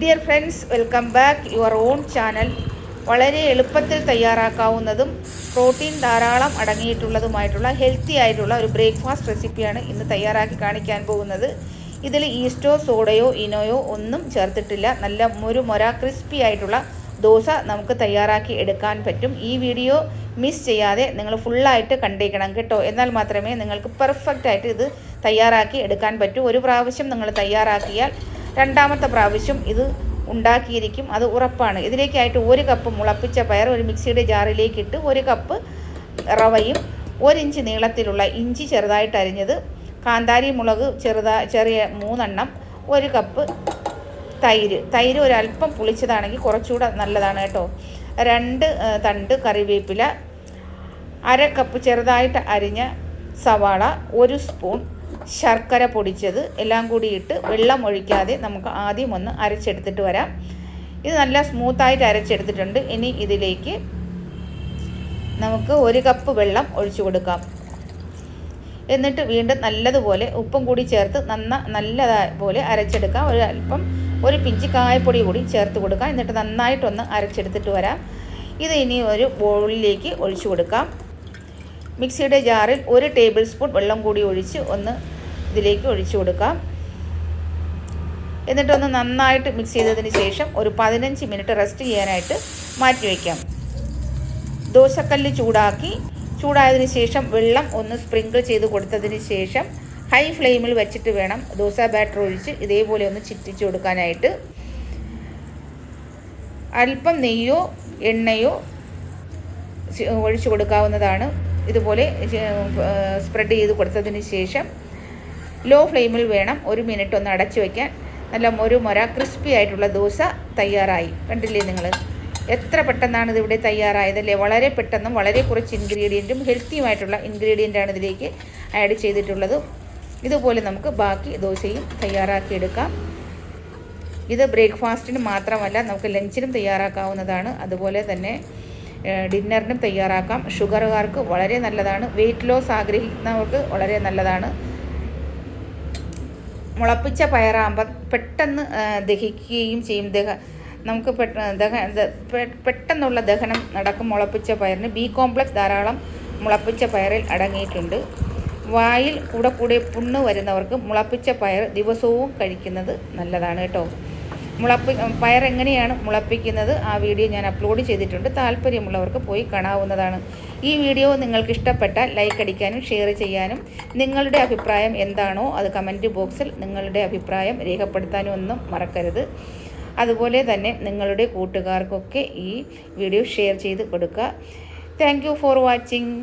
Dear friends welcome back your own channel വളരെ എളുപ്പത്തിൽ തയ്യാറാക്കാവുന്നതും protein ധാരാളം അടങ്ങിയിട്ടുള്ളതുമായിട്ടുള്ള ഹെൽത്തി ആയിട്ടുള്ള ഒരു ബ്രേക്ക്ഫാസ്റ്റ് റെസിപ്പിയാണ് ഇന്ന് തയ്യാറാക്കി കാണിക്കാൻ പോകുന്നത്. ഇതിൽ ഈസ്റ്റോ സോഡയോ ഇനോയോ ഒന്നും ചേർത്തിട്ടില്ല. നല്ല ഒരു മൊര ക്രിസ്പി ആയിട്ടുള്ള ദോശ നമുക്ക് തയ്യാറാക്കി എടുക്കാൻ പറ്റും. ഈ വീഡിയോ മിസ് ചെയ്യാതെ നിങ്ങൾ ഫുള്ളായിട്ട് കണ്ടേക്കണം കേട്ടോ. എന്നാൽ മാത്രമേ നിങ്ങൾക്ക് പെർഫെക്റ്റ് ആയിട്ട് ഇത് തയ്യാറാക്കി എടുക്കാൻ പറ്റൂ. ഒരു പ്രാവശ്യം നിങ്ങൾ തയ്യാറാക്കിയാൽ രണ്ടാമത്തെ പ്രാവശ്യം ഇത് ഉണ്ടാക്കിയിരിക്കും. അത് ഉറപ്പാണ്. ഇതിലേക്കായിട്ട് ഒരു കപ്പ് മുളപ്പിച്ച പയർ ഒരു മിക്സിയുടെ ജാറിലേക്ക് ഇട്ട് ഒരു കപ്പ് റവയും ഒരിഞ്ച് നീളത്തിലുള്ള ഇഞ്ചി ചെറുതായിട്ട് അരിഞ്ഞത് കാന്താരി മുളക് ചെറുതാ ചെറിയ മൂന്നെണ്ണം ഒരു കപ്പ് തൈര്. തൈര് ഒരല്പം പുളിച്ചതാണെങ്കിൽ കുറച്ചുകൂടെ നല്ലതാണ് കേട്ടോ. രണ്ട് തണ്ട് കറിവേപ്പില അര കപ്പ് ചെറുതായിട്ട് അരിഞ്ഞ സവാള ഒരു സ്പൂൺ ശർക്കര പൊടിച്ചത് എല്ലാം കൂടി ഇട്ട് വെള്ളം ഒഴിക്കാതെ നമുക്ക് ആദ്യം ഒന്ന് അരച്ചെടുത്തിട്ട് വരാം. ഇത് നല്ല സ്മൂത്തായിട്ട് അരച്ചെടുത്തിട്ടുണ്ട്. ഇനി ഇതിലേക്ക് നമുക്ക് ഒരു കപ്പ് വെള്ളം ഒഴിച്ചു കൊടുക്കാം. എന്നിട്ട് വീണ്ടും നല്ലതുപോലെ ഉപ്പും കൂടി ചേർത്ത് നന്ന നല്ലതുപോലെ അരച്ചെടുക്കാം. ഒരു അല്പം ഒരു പിഞ്ച് കായപ്പൊടി കൂടി ചേർത്ത് കൊടുക്കാം. എന്നിട്ട് നന്നായിട്ടൊന്ന് അരച്ചെടുത്തിട്ട് വരാം. ഇത് ഇനി ഒരു ബോളിലേക്ക് ഒഴിച്ചു കൊടുക്കാം. മിക്സിയുടെ ജാറിൽ ഒരു ടേബിൾ സ്പൂൺ വെള്ളം കൂടി ഒഴിച്ച് ഒന്ന് ഇതിലേക്ക് ഒഴിച്ചു കൊടുക്കാം. എന്നിട്ടൊന്ന് നന്നായിട്ട് മിക്സ് ചെയ്തതിന് ശേഷം ഒരു പതിനഞ്ച് മിനിറ്റ് റെസ്റ്റ് ചെയ്യാനായിട്ട് മാറ്റി വയ്ക്കാം ദോശക്കല്ല് ചൂടാക്കി. ചൂടായതിനു ശേഷം വെള്ളം ഒന്ന് സ്പ്രിങ്കിൾ ചെയ്ത് കൊടുത്തതിന് ശേഷം ഹൈ ഫ്ലെയിമിൽ വെച്ചിട്ട് വേണം ദോശ ബാറ്റർ ഒഴിച്ച് ഇതേപോലെ ഒന്ന് ചിറ്റിച്ച് കൊടുക്കാനായിട്ട്. അല്പം നെയ്യോ എണ്ണയോ ഒഴിച്ചു കൊടുക്കാവുന്നതാണ്. ഇതുപോലെ സ്പ്രെഡ് ചെയ്ത് കൊടുത്തതിന് ശേഷം ലോ ഫ്ലെയിമിൽ വേണം ഒരു മിനിറ്റ് ഒന്ന് അടച്ചു വയ്ക്കാൻ നല്ല ഒരു മൊര ക്രിസ്പി ആയിട്ടുള്ള ദോശ തയ്യാറായി. കണ്ടില്ലേ നിങ്ങൾ എത്ര പെട്ടെന്നാണ് ഇതിവിടെ തയ്യാറായതല്ലേ വളരെ പെട്ടെന്നും വളരെ കുറച്ച് ഇൻഗ്രീഡിയന്റും ഹെൽത്തിയുമായിട്ടുള്ള ഇൻഗ്രീഡിയന്റാണ് ഇതിലേക്ക് ആഡ് ചെയ്തിട്ടുള്ളത്. ഇതുപോലെ നമുക്ക് ബാക്കി ദോശയും തയ്യാറാക്കിയെടുക്കാം ഇത് ബ്രേക്ക്ഫാസ്റ്റിന് മാത്രമല്ല നമുക്ക് ലഞ്ചിനും തയ്യാറാക്കാവുന്നതാണ്. അതുപോലെ തന്നെ ഡിന്നറിനും തയ്യാറാക്കാം. ഷുഗറുകാർക്ക് വളരെ നല്ലതാണ്. വെയിറ്റ് ലോസ് ആഗ്രഹിക്കുന്നവർക്ക് വളരെ നല്ലതാണ്. മുളപ്പിച്ച പയറാകുമ്പോൾ പെട്ടെന്ന് ദഹിക്കുകയും ചെയ്യും. ദഹ നമുക്ക് ദഹ പെട്ടെന്നുള്ള ദഹനം നടക്കും മുളപ്പിച്ച പയറിന്. ബി കോംപ്ലക്സ് ധാരാളം മുളപ്പിച്ച പയറിൽ അടങ്ങിയിട്ടുണ്ട്. വായിൽ കൂടെ കൂടെ പുണ്ണ് വരുന്നവർക്ക് മുളപ്പിച്ച പയർ ദിവസവും കഴിക്കുന്നത് നല്ലതാണ് കേട്ടോ. മുളപ്പി പയർ എങ്ങനെയാണ് മുളപ്പിക്കുന്നത് ആ വീഡിയോ ഞാൻ അപ്ലോഡ് ചെയ്തിട്ടുണ്ട്. താല്പര്യമുള്ളവർക്ക് പോയി കാണാവുന്നതാണ്. ഈ വീഡിയോ നിങ്ങൾക്ക് ഇഷ്ടപ്പെട്ടാൽ ലൈക്ക് അടിക്കാനും ഷെയർ ചെയ്യാനും നിങ്ങളുടെ അഭിപ്രായം എന്താണോ അത് കമന്റ് ബോക്സിൽ നിങ്ങളുടെ അഭിപ്രായം രേഖപ്പെടുത്താനും ഒന്നും മറക്കരുത്. അതുപോലെ തന്നെ നിങ്ങളുടെ കൂട്ടുകാർക്കൊക്കെ ഈ വീഡിയോ ഷെയർ ചെയ്ത് കൊടുക്കുക. Thank for watching